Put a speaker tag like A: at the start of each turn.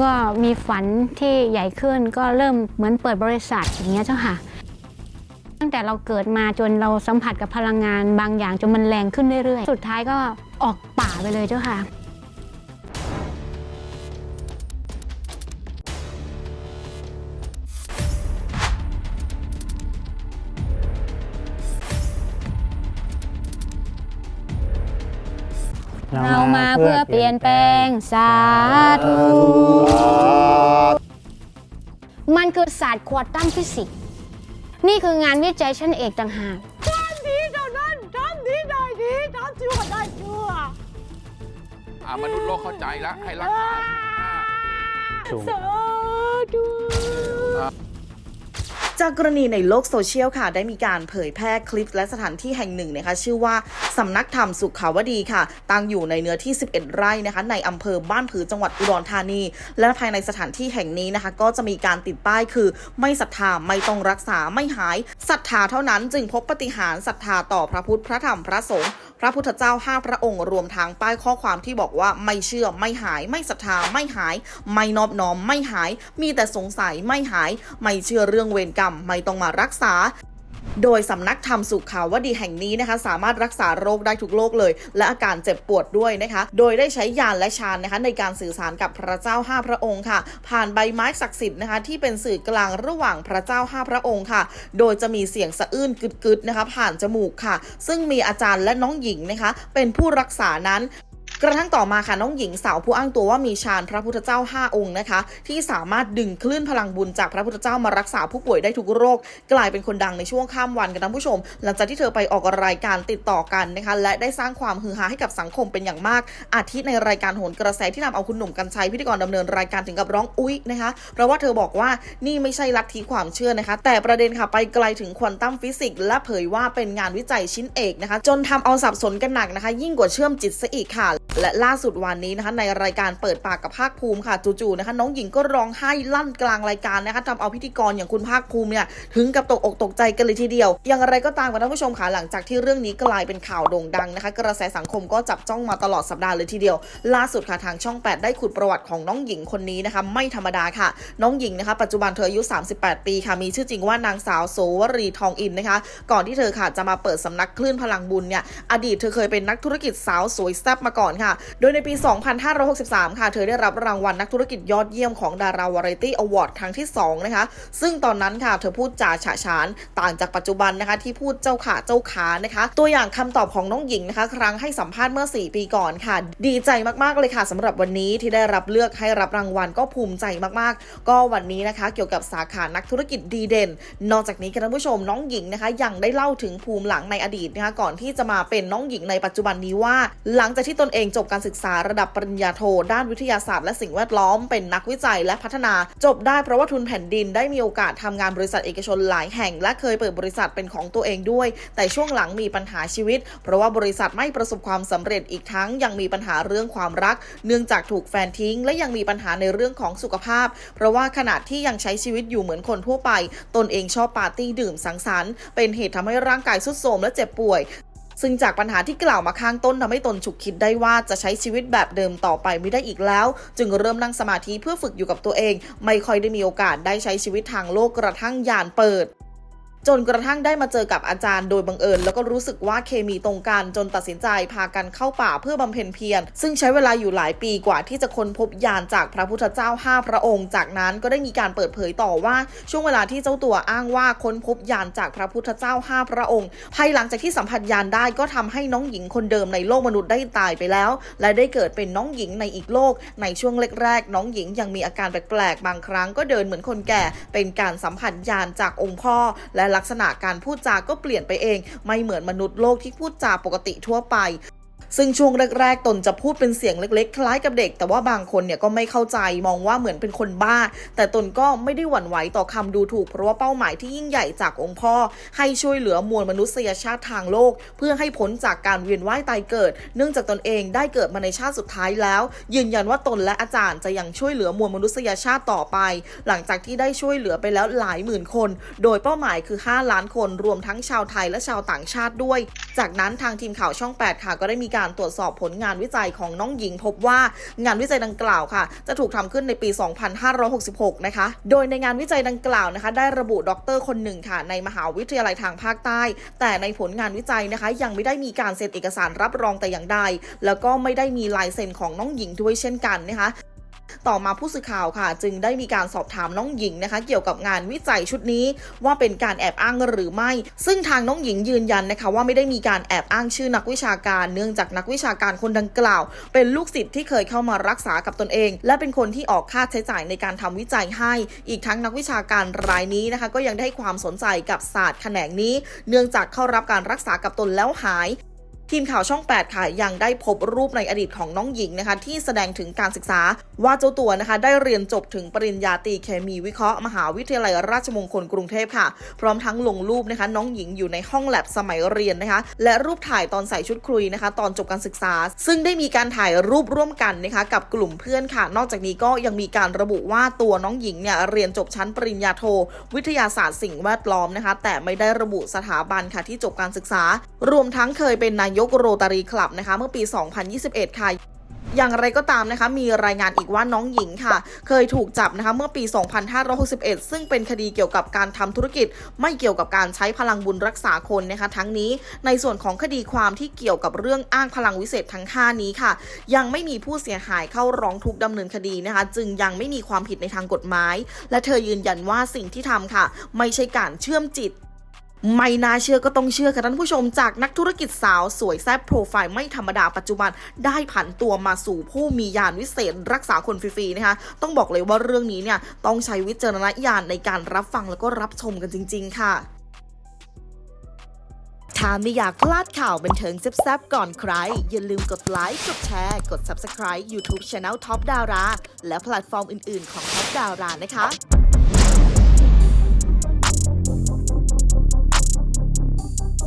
A: ก็มีฝันที่ใหญ่ขึ้นก็เริ่มเหมือนเปิดบริษัทอย่างเงี้ยเจ้าค่ะ ตั้งแต่เราเกิดมาจนเราสัมผัสกับพลังงานบางอย่างจนมันแรงขึ้นเรื่อยๆ สุดท้ายก็ออกป่าไปเลยเจ้าค่ะ เรามาเพื่อเปลี่ยนแปลง สาธุ มันคือศาสตร์ควอตัมฟิสิกส์นี่คืองานวิจัยชั้นเอกต่างหาก
B: ดีเท่านั้นทำดีได้ดีทำชั่วได้ชั่ว
C: อ่ามนุษย์โลกเข้าใจแล้วให้รักษา
B: สาธุ
D: จากกรณีในโลกโซเชียลค่ะ ได้มีการเผยแพร่คลิปและสถานที่แห่งหนึ่งนะคะ ชื่อว่าสำนักธรรมสุขาวดีค่ะ ตั้งอยู่ในเนื้อที่ 11 ไร่นะคะ ในอำเภอบ้านผือจังหวัดอุดรธานี และภายในสถานที่แห่งนี้นะคะ ก็จะมีการติดป้ายคือไม่ศรัทธาไม่ต้องรักษาไม่หายศรัทธาเท่านั้น จึงพบปฏิหารย์ศรัทธาต่อพระพุทธพระธรรมพระสงฆ์ พระพุทธเจ้าห้าพระองค์รวมทั้งป้ายข้อความที่บอกว่าไม่เชื่อไม่หาย ไม่ศรัทธาไม่หาย ไม่นอบน้อมไม่หาย มีแต่สงสัยไม่หาย ไม่เชื่อเรื่องเวรกรรม ไม่ต้องมารักษา โดยสำนักธรรมสุขาวดีแห่งนี้นะคะ สามารถรักษาโรคได้ทุกโรคเลย และอาการเจ็บปวดด้วยนะคะ โดยได้ใช้ยานและฌานนะคะในการสื่อสารกับพระเจ้าห้าพระองค์ค่ะ ผ่านใบไม้ศักดิ์สิทธิ์นะคะที่เป็นสื่อกลางระหว่างพระเจ้าห้าพระองค์ค่ะ โดยจะมีเสียงสะอื้นกึดๆนะคะผ่านจมูกค่ะ ซึ่งมีอาจารย์และน้องหญิงนะคะ เป็นผู้รักษานั้น กระทั่งต่อมาค่ะน้องหญิงสาวผู้อ้างตัวว่ามีฌานพระพุทธเจ้า 5 องค์นะคะ ที่สามารถดึงคลื่นพลังบุญจากพระพุทธเจ้ามารักษาผู้ป่วยได้ทุกโรค กลายเป็นคนดังในช่วงข้ามวันกันท่านผู้ชม หลังจากที่เธอไปออกรายการติดต่อกันนะคะ และได้สร้างความฮือฮาให้กับสังคมเป็นอย่างมาก อาทิในรายการโหนกระแสที่นำเอาคุณหนุ่มกัญชัยพิธีกรดำเนินรายการถึงกับร้องอุ๊ยนะคะ เพราะว่าเธอบอกว่านี่ไม่ใช่ลัทธิความเชื่อนะคะ แต่ประเด็นค่ะไปไกลถึงควอนตัมฟิสิกส์และเผยว่าเป็นงานวิจัยชิ้นเอกนะคะ จนทำเอาสับสนกันหนักนะคะ ยิ่งกว่าเชื่อมจิตซะอีกค่ะและล่าสุดวันนี้นะคะในรายการเปิดปากกับภาคภูมิค่ะจู่ๆนะคะน้องหญิงก็ร้องไห้ลั่นกลางรายการนะคะทำเอาพิธีกรอย่างคุณภาคภูมิเนี่ยถึงกับตกอกตกใจกันเลยทีเดียว อย่างไรก็ตามค่ะท่านผู้ชมค่ะหลังจากที่เรื่องนี้กลายเป็นข่าวโด่งดังนะคะ กระแสสังคมก็จับจ้องมาตลอดสัปดาห์เลยทีเดียว ล่าสุดค่ะทางช่อง 8 ได้ขุดประวัติของน้องหญิงคนนี้นะคะไม่ธรรมดาค่ะ น้องหญิงนะคะปัจจุบันเธออายุ 38 ปีค่ะมีชื่อจริงว่านางสาวโสวรีทองอินนะคะ ก่อนที่เธอค่ะจะมาเปิดสำนักคลื่นพลังบุญเนี่ยอดีตเธอเคยเป็นนักธุรกิจสาวสวยแซ่บมาก่อนค่ะ โดยในปี 2563 ค่ะ เธอได้รับรางวัลนักธุรกิจยอดเยี่ยมของดาราวาไรตี้อวอร์ดครั้งที่ 2 นะคะ ซึ่งตอนนั้นค่ะ เธอพูดจาฉะฉานต่างจากปัจจุบันนะคะ ที่พูดเจ้าขาเจ้าขานะคะ ตัวอย่างคำตอบของน้องหญิงนะคะ ครั้งให้สัมภาษณ์เมื่อ 4 ปีก่อนค่ะ ดีใจมากๆเลยค่ะสำหรับวันนี้ที่ได้รับเลือกให้รับรางวัลก็ภูมิใจมากๆ ก็วันนี้นะคะ เกี่ยวกับสาขานักธุรกิจดีเด่น นอกจากนี้ค่ะท่านผู้ชมน้องหญิงนะคะ ยังได้เล่าถึงภูมิหลังในอดีตนะคะก่อนที่จะมาเป็นน้องหญิงในปัจจุบันนี้ว่า หลังจากที่ตนเองจบการศึกษาระดับปริญญาโท ด้านวิทยาศาสตร์และสิ่งแวดล้อมเป็นนักวิจัยและพัฒนา จบได้เพราะว่าทุนแผ่นดินได้มีโอกาสทำงานบริษัทเอกชนหลายแห่ง และเคยเปิดบริษัทเป็นของตัวเองด้วย แต่ช่วงหลังมีปัญหาชีวิต เพราะว่าบริษัทไม่ประสบความสำเร็จอีกทั้งยังมีปัญหาเรื่องความรัก เนื่องจากถูกแฟนทิ้ง และยังมีปัญหาในเรื่องของสุขภาพ เพราะว่าขณะที่ยังใช้ชีวิตอยู่เหมือนคนทั่วไป ตนเองชอบปาร์ตี้ดื่มสังสรรค์เป็นเหตุทำให้ร่างกายทรุดโทรมและเจ็บป่วย ซึ่งจากปัญหาที่กล่าวมาข้างต้นทำให้ตนฉุกคิดได้ว่าจะใช้ชีวิตแบบเดิมต่อไปไม่ได้อีกแล้ว จึงเริ่มนั่งสมาธิเพื่อฝึกอยู่กับตัวเอง ไม่ค่อยได้มีโอกาสได้ใช้ชีวิตทางโลกกระทั่งยานเปิด จนกระทั่งได้มาเจอกับอาจารย์โดยบังเอิญ แล้วก็รู้สึกว่าเคมีตรงกันจนตัดสินใจพากันเข้าป่าเพื่อบำเพ็ญเพียร ซึ่งใช้เวลาอยู่หลายปีกว่าที่จะค้นพบยานจากพระพุทธเจ้า 5 พระองค์ จากนั้นก็ได้มีการเปิดเผยต่อว่า ช่วงเวลาที่เจ้าตัวอ้างว่าค้นพบยานจากพระพุทธเจ้า 5 พระองค์ ภายหลังจากที่สัมผัสยานได้ก็ทำให้น้องหญิงคนเดิมในโลกมนุษย์ได้ตายไปแล้ว และได้เกิดเป็นน้องหญิงในอีกโลก ในช่วงแรกๆน้องหญิงยังมีอาการแปลกๆบางครั้งก็เดินเหมือนคนแก่ เป็นการสัมผัสยานจากองค์พ่อและลักษณะการพูดจาก็เปลี่ยนไปเอง ไม่เหมือนมนุษย์โลกที่พูดจาปกติทั่วไป ซึ่งช่วงแรกๆ ตนจะพูดเป็นเสียงเล็กๆ คล้ายกับเด็ก แต่ว่าบางคนเนี่ยก็ไม่เข้าใจมองว่าเหมือนเป็นคนบ้า แต่ตนก็ไม่ได้หวั่นไหวต่อคำดูถูก เพราะว่าเป้าหมายที่ยิ่งใหญ่จากองค์พ่อ ให้ช่วยเหลือมวลมนุษยชาติทางโลก เพื่อให้พ้นจากการเวียนว่ายตายเกิด เนื่องจากตนเองได้เกิดมาในชาติสุดท้ายแล้ว ยืนยันว่าตนและอาจารย์จะยังช่วยเหลือมวลมนุษยชาติต่อไป หลังจากที่ได้ช่วยเหลือไปแล้วหลายหมื่นคน โดยเป้าหมายคือ 5 ล้านคนรวมทั้งชาวไทยและชาวต่างชาติด้วย จากนั้นทางทีมข่าวช่อง 8 ค่ะก็ได้มีการการตรวจสอบผลงานวิจัยของน้องหญิง พบว่างานวิจัยดังกล่าวค่ะ จะถูกทำขึ้นในปี 2566 นะคะ โดยในงานวิจัยดังกล่าวนะคะ ได้ระบุด็อกเตอร์คนหนึ่งค่ะ ในมหาวิทยาลัยทางภาคใต้ แต่ในผลงานวิจัยนะคะ ยังไม่ได้มีการเซ็นเอกสารรับรองแต่อย่างใด แล้วก็ไม่ได้มีลายเซ็นของน้องหญิงด้วยเช่นกันนะคะ ต่อมาผู้สื่อข่าวค่ะ จึงได้มีการสอบถามน้องหญิงนะคะ เกี่ยวกับงานวิจัยชุดนี้ว่าเป็นการแอบอ้างหรือไม่ ซึ่งทางน้องหญิงยืนยันนะคะ ว่าไม่ได้มีการแอบอ้างชื่อนักวิชาการ เนื่องจากนักวิชาการคนดังกล่าว เป็นลูกศิษย์ที่เคยเข้ามารักษากับตนเอง และเป็นคนที่ออกค่าใช้จ่ายในการทำวิจัยให้ อีกทั้งนักวิชาการรายนี้นะคะ ก็ยังได้ความสนใจกับศาสตร์แขนงนี้ เนื่องจากเข้ารับการรักษากับตนแล้วหาย ทีมข่าวช่อง 8 ค่ะ ยังได้พบรูปในอดีตของน้องหญิงนะคะ ที่แสดงถึงการศึกษา ว่าเจ้าตัวนะคะ ได้เรียนจบถึงปริญญาตรีเคมีวิเคราะห์มหาวิทยาลัยราชมงคลกรุงเทพค่ะ พร้อมทั้งลงรูปนะคะ น้องหญิงอยู่ในห้องแลบสมัยเรียนนะคะ และรูปถ่ายตอนใส่ชุดครุยนะคะ ตอนจบการศึกษา ซึ่งได้มีการถ่ายรูปร่วมกันนะคะ กับกลุ่มเพื่อนค่ะ นอกจากนี้ก็ยังมีการระบุว่าตัวน้องหญิงเนี่ยเรียนจบชั้นปริญญาโท วิทยาศาสตร์สิ่งแวดล้อมนะคะ แต่ไม่ได้ระบุสถาบันค่ะที่จบการศึกษา รวมทั้งเคยเป็นนายยกโรตารีคลับนะคะ เมื่อปี 2021 ค่ะอย่างไรก็ตามนะคะ มีรายงานอีกว่าน้องหญิงค่ะ เคยถูกจับนะคะเมื่อปี 2561 ซึ่งเป็นคดีเกี่ยวกับการทำธุรกิจ ไม่เกี่ยวกับการใช้พลังบุญรักษาคนนะคะ ทั้งนี้ในส่วนของคดีความที่เกี่ยวกับเรื่องอ้างพลังวิเศษทั้ง 5 นี้ค่ะ ยังไม่มีผู้เสียหายเข้าร้องทุกข์ดำเนินคดีนะคะ จึงยังไม่มีความผิดในทางกฎหมาย และเธอยืนยันว่าสิ่งที่ทำค่ะ ไม่ใช่การเชื่อมจิต ไม่น่าเชื่อก็ต้องเชื่อค่ะท่านผู้ชมจากนักธุรกิจสาวสวยแซ่บโปรไฟล์ไม่ธรรมดาปัจจุบันได้ผันตัวมาสู่ผู้มียานวิเศษ รักษาคนฟรีๆนะคะต้องบอกเลยว่าเรื่องนี้เนี่ยต้องใช้วิจารณญาณในการรับฟังแล้วก็รับชมกันจริง ๆ ค่ะถ้าไม่อยากพลาดข่าวบันเทิงแซ่บๆก่อนใคร อย่าลืมกดไลค์ กดแชร์ กด Subscribe YouTube Channel Top Dara และแพลตฟอร์มอื่น ๆ ของ Top Dara นะคะ